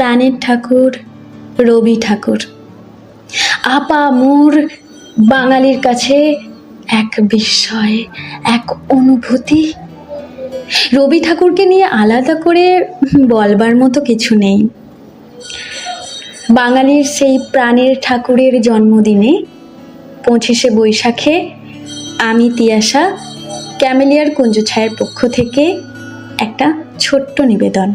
প্রাণের ঠাকুর, রবি ঠাকুর। আপা মোর বাঙালির কাছে এক বিস্ময়, এক অনুভূতি। রবি ঠাকুরকে নিয়ে আলাদা করে বলবার মতো কিছু নেই। বাঙালির সেই প্রাণের ঠাকুরের জন্মদিনে পঁচিশে বৈশাখে আমি তিয়াশা ক্যামেলিয়ার কুঞ্জ ছায়ের পক্ষ থেকে একটা ছোট্ট নিবেদন।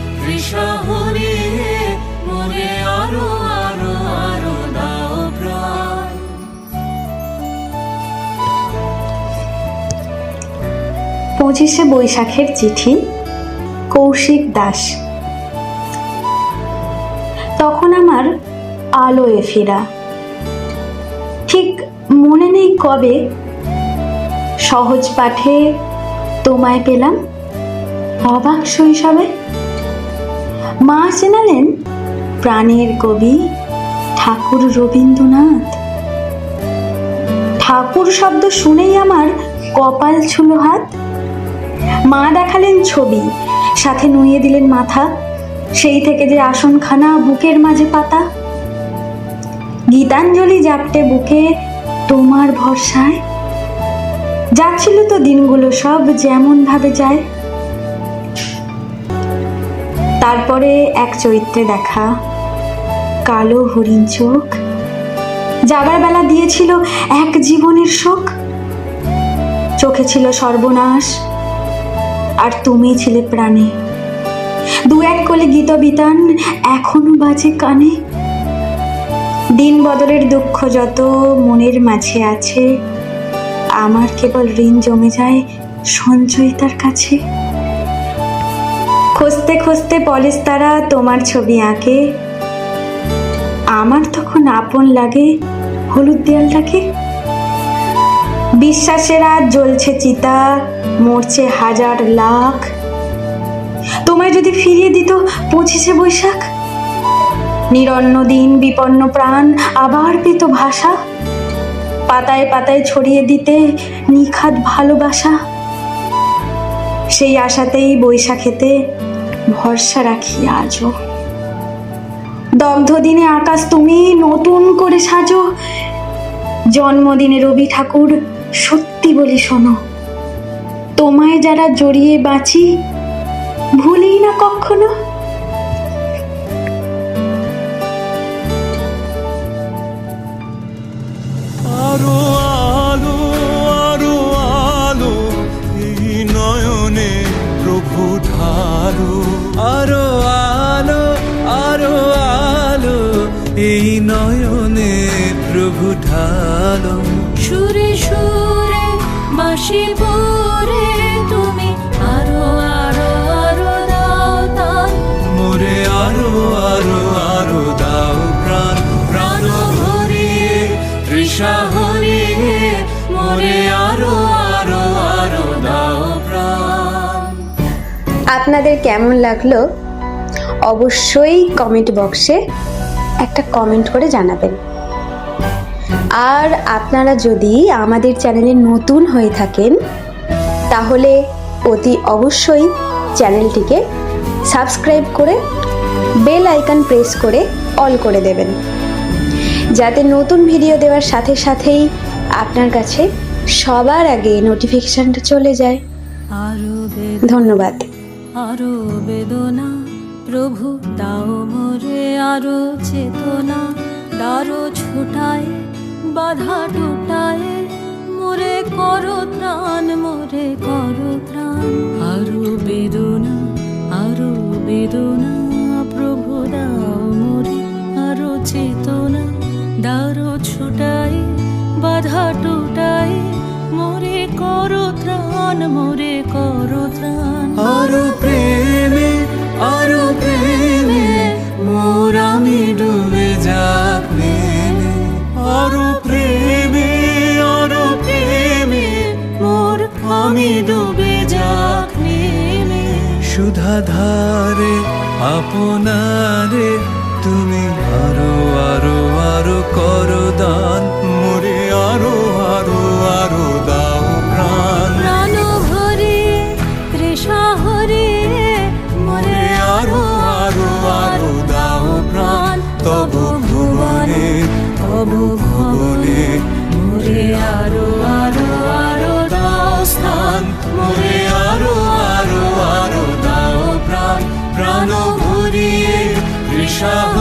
মোরে আরও আরও আরও দাও পঁচিশে বৈশাখের চিঠি, কৌশিক দাস। তখন আমার আলোয় ফেরা। ঠিক মনে নেই কবে সহজ পাঠে তোমায় পেলাম। অবাক শৈশবে মা চেনালেন? প্রাণের কবি ঠাকুর রবীন্দ্রনাথ। ঠাকুর শব্দ শুনেই আমার কপাল ছুলো হাত। মা দেখালেন ছবি, সাথে নুয়ে দিলেন মাথা, সেই থেকে যে আসনখানা বুকের মাঝে পাতা। গীতাঞ্জলি জাপটে বুকে তোমার ভরসায়। যাচ্ছিল তো দিনগুলো সব যেমন ভাবে যায়। তারপরে এক চরিত্রে দেখা। কালো হরিণ চোখ। যাবার বেলা দিয়েছিল এক জীবনের শোক। চোখে ছিল সর্বনাশ। আর তুমি ছিলে প্রাণে। দু এক কোলে গীত বিতান, এখনও বাজে কানে। দিন বদলের দুঃখ যত মনের মাঝে আছে, আমার কেবল ঋণ জমে যায় সঞ্চয়িতার কাছে। খুঁজতে খুঁজতে পলিশ তারা, তোমার ছবি আঁকে। আমার তখন আপন লাগে হলুদ দেয়ালটাকে। বিশ্বাসের আজ জ্বলছে চিতা, মরছে হাজার লাখ। তোমায় যদি ফিরিয়ে দিত পঁচিশে বৈশাখ। নিরন্ন দিন, বিপন্ন প্রাণ আবার পেত ভাষা। পাতায় পাতায় ছড়িয়ে দিতে নিখাত ভালোবাসা। সেই আশাতেই বৈশাখেতে ভরসা রাখি আজও। দগ্ধ দিনে আকাশ তুমি নতুন করে সাজো। জন্মদিনে রবি ঠাকুর, সত্যি বলি শোনো। তোমায় যারা জড়িয়ে বাঁচি, ভুলি না কখনো। এই নয়নে প্রভু ঢালো। সুরে সুরে বাঁশি পরে তুমি আরও আরও আরও দাও তান মোরে আরও আরও আরও দাও প্রাণ। প্রাণ ভরিয়ে তৃষা হরিয়ে মোরে আরও আরও আরও দাও প্রাণ। আপনাদের কেমন লাগল? অবশ্যই কমেন্ট বক্সে একটা কমেন্ট করে জানাবেন। আর আপনারা যদি আমাদের চ্যানেলে নতুন হয়ে থাকেন, তাহলে অতি অবশ্যই চ্যানেলটিকে সাবস্ক্রাইব করে বেল আইকন প্রেস করে অল করে দেবেন। যাতে নতুন ভিডিও দেওয়ার সাথে সাথেই আপনার কাছে সবার আগে নোটিফিকেশানটা চলে যায়। ধন্যবাদ। আরও বেদনা। প্রভু, দাও মোরে আরও চেতনা। দারো ছুটায়, বাধা টুটায়। মোরে করো ত্রাণ, মোরে করো ত্রাণ। আরও বেদনা আরও বেদনা, প্রভু দাও মোরে আরও চেতনা। দারো ছুটায়, বাধা টুটায়। মোরে করো ত্রাণ, মোরে করো ত্রাণ। আমি ডুবে যাক সুধা ধারে আপনারে তুমি আরও আরও আরও করো দান মোরে আরও আরও আরও দাও প্রাণ। প্রাণ ভরে তৃষা হরে মোরে আরও আরও আরও দাও প্রাণ। তব ভুবনে তব ভুবনে Shahu.